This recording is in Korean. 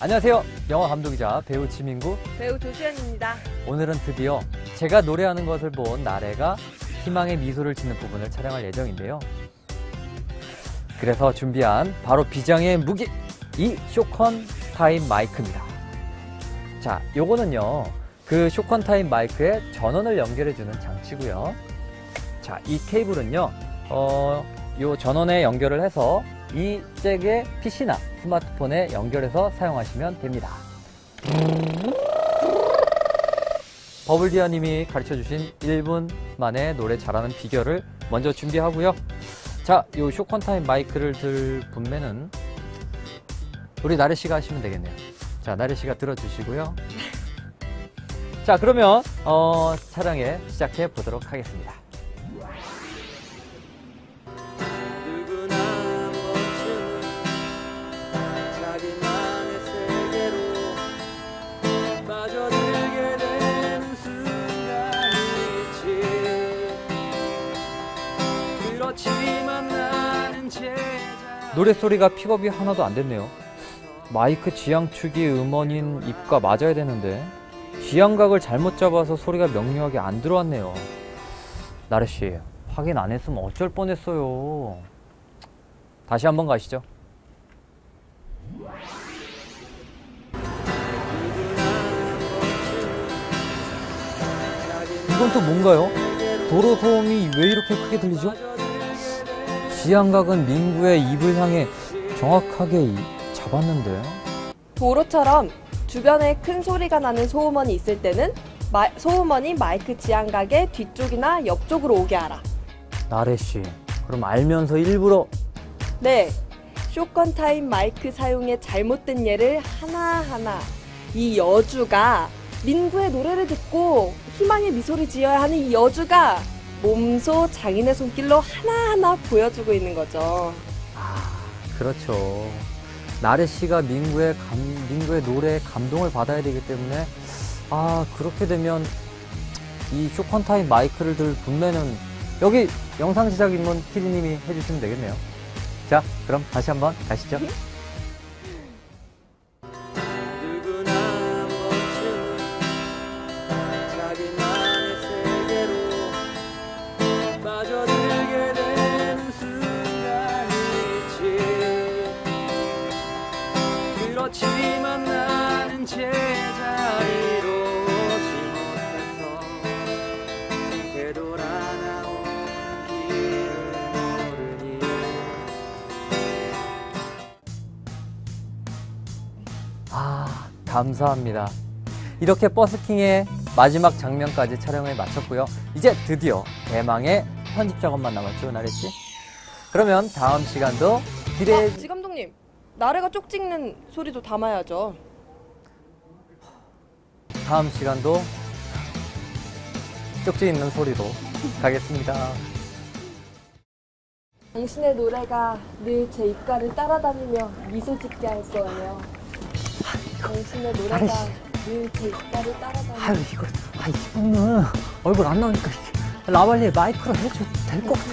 안녕하세요. 영화 감독이자 배우 지민구. 배우 조수연입니다. 오늘은 드디어 제가 노래하는 것을 본 나래가 희망의 미소를 짓는 부분을 촬영할 예정인데요. 그래서 준비한 바로 비장의 무기 이 쇼컨 타임 마이크입니다. 자, 요거는요. 그 쇼컨 타임 마이크에 전원을 연결해 주는 장치고요. 자, 이 케이블은요. 어, 요 전원에 연결을 해서 이 잭의 PC나 스마트폰에 연결해서 사용하시면 됩니다. 버블디아님이 가르쳐 주신 1분 만에 노래 잘하는 비결을 먼저 준비하고요. 자, 요 쇼컨타임 마이크를 들 분매는 우리 나래 씨가 하시면 되겠네요. 자, 나래 씨가 들어주시고요. 자, 그러면 어, 촬영에 시작해 보도록 하겠습니다. 노래소리가 픽업이 하나도 안 됐네요. 마이크 지향축이 음원인 입과 맞아야 되는데 지향각을 잘못 잡아서 소리가 명료하게 안 들어왔네요. 나래 씨, 확인 안 했으면 어쩔 뻔했어요. 다시 한번 가시죠. 이건 또 뭔가요? 도로 소음이 왜 이렇게 크게 들리죠? 지향각은 민구의 입을 향해 정확하게 이- 잡았는데 도로처럼 주변에 큰 소리가 나는 소음원이 있을 때는 마- 소음원이 마이크 지향각의 뒤쪽이나 옆쪽으로 오게 하라. 나래 씨 그럼 알면서 일부러 네. 쇼건 타임 마이크 사용의 잘못된 예를 하나하나 이 여주가 민구의 노래를 듣고 희망의 미소를 지어야 하는 이 여주가 몸소 장인의 손길로 하나하나 보여주고 있는 거죠. 아 그렇죠. 나래 씨가 민구의 감, 민구의 노래에 감동을 받아야 되기 때문에 아 그렇게 되면 이 쇼컨타임 마이크를 들 분매는 여기 영상 제작 인문 PD님이 해주시면 되겠네요. 자 그럼 다시 한번 가시죠 못해서 되돌아 길을 모르니 아, 감사합니다. 이렇게 버스킹의 마지막 장면까지 촬영을 마쳤고요. 이제 드디어 대망의 편집 작업만 남았죠, 나래 씨? 그러면 다음 시간도 기대해 어, 지 감독님, 나래가 쪽 찍는 소리도 담아야죠. 다음 시간도 쪽지 있는 소리로 가겠습니다. 당신의 노래가 늘 제 입가를 따라다니며 미소 짓게 할 거예요. 당신의 노래가. 늘 제 입가를 따라다니며 아유, 이거, 아, 이분은 얼굴 안 나오니까 라발리에 마이크로 해줘도 될 것 같아.